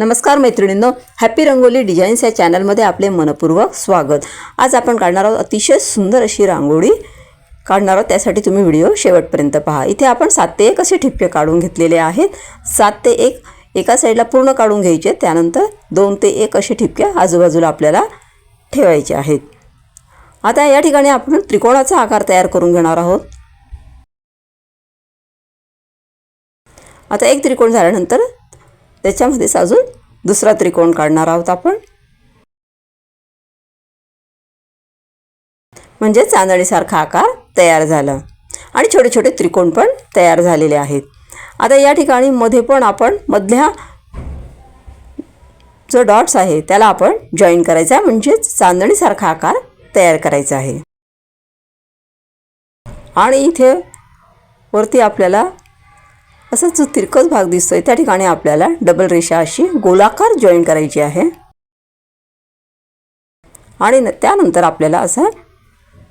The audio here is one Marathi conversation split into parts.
नमस्कार मैत्रिणींनो हॅपी रंगोली डिझाईन्स या चॅनलमध्ये आपले मनपूर्वक स्वागत. आज आपण काढणार आहोत अतिशय सुंदर अशी रांगोळी. काढणार आहोत त्यासाठी तुम्ही व्हिडिओ शेवटपर्यंत पहा. इथे आपण सात ते एक असे ठिपके काढून घेतलेले आहेत. सात ते एक एका साईडला पूर्ण काढून घ्यायचे. त्यानंतर दोन ते एक असे ठिपके आजूबाजूला आपल्याला ठेवायचे आहेत. आता या ठिकाणी आपण त्रिकोणाचा आकार तयार करून घेणार आहोत. आता एक त्रिकोण झाल्यानंतर त्याच्यामध्येच अजून दुसरा त्रिकोण काढणार आहोत आपण. म्हणजे चांदणीसारखा आकार तयार झाला. आणि छोटे छोटे त्रिकोण पण तयार झालेले आहेत. आता या ठिकाणी मध्ये पण आपण मधल्या जो डॉट्स आहे त्याला आपण जॉईन करायचा आहे. म्हणजेच चांदणीसारखा आकार तयार करायचा आहे. आणि इथे वरती आपल्याला असा जो तिरकस भाग दिसतोय त्या ठिकाणी आपल्याला डबल रेषा अशी गोलाकार जॉईन करायची आहे. आणि त्यानंतर आपल्याला असा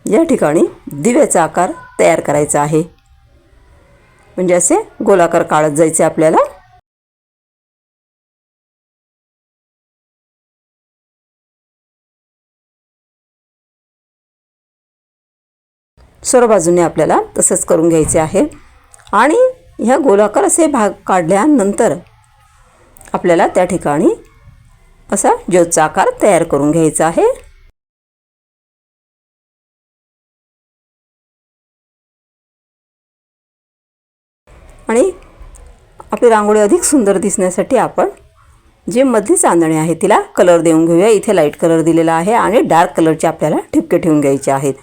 या ठिकाणी दिव्याचा आकार तयार करायचा आहे. म्हणजे असे गोलाकार काढत जायचे आपल्याला. सर्व बाजूने आपल्याला तसंच करून घ्यायचे आहे. आणि ह्या गोलाकार असे भाग काढल्यानंतर आपल्याला त्या ठिकाणी असा ज्योतचा आकार तयार करून घ्यायचा आहे. आणि आपली रांगोळी अधिक सुंदर दिसण्यासाठी आपण जे मधली चांदणी आहे तिला कलर देऊन घेऊया. इथे लाइट कलर दिलेला आहे आणि डार्क कलरचे आपल्याला ठिपके ठेवून घ्यायचे आहेत.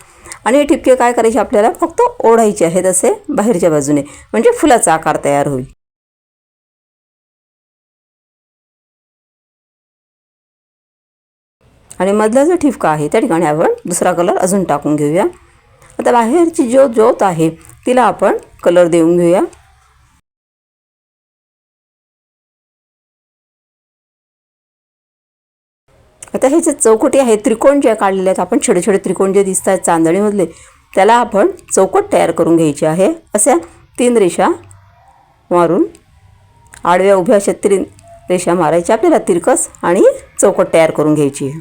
आणि हे ठिपके काय करायचे आपल्याला? फक्त ओढायचे आहेत असे बाहेरच्या बाजूने. म्हणजे फुलाचा आकार तयार होईल. आणि मधला जो ठिपका आहे त्या ठिकाणी आपण दुसरा कलर अजून टाकून घेऊया. आता बाहेरची जो ज्योत आहे तिला आपण कलर देऊन घेऊया. आता हे जे चौकटी आहे त्रिकोण जे काढलेले आहेत आपण छोटे छोटे त्रिकोण जे दिसत आहेत चांदणीमधले त्याला आपण चौकट तयार करून घ्यायचे आहे. अशा तीन रेषा मारून आडव्या उभ्या अशा तीन रेषा मारायच्या. आपल्याला तिरकस आणि चौकट तयार करून घ्यायची आहे.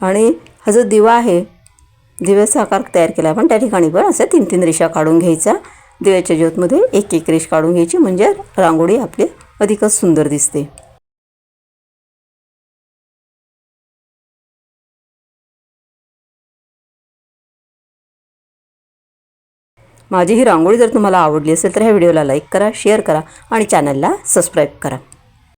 आणि हा जो दिवा आहे दिव्याचा आकार तयार केला आपण. त्या ठिकाणी पण असे तीन तीन रेषा काढून घ्यायचा. दिव्याच्या ज्योतमध्ये एक एक रेष काढून घ्यायची. म्हणजे रांगोळी आपली अधिकच सुंदर दिसते. माझी ही रांगोळी जर तुम्हाला आवडली असेल तर ह्या व्हिडिओला लाईक करा शेअर करा आणि चॅनलला सबस्क्राईब करा.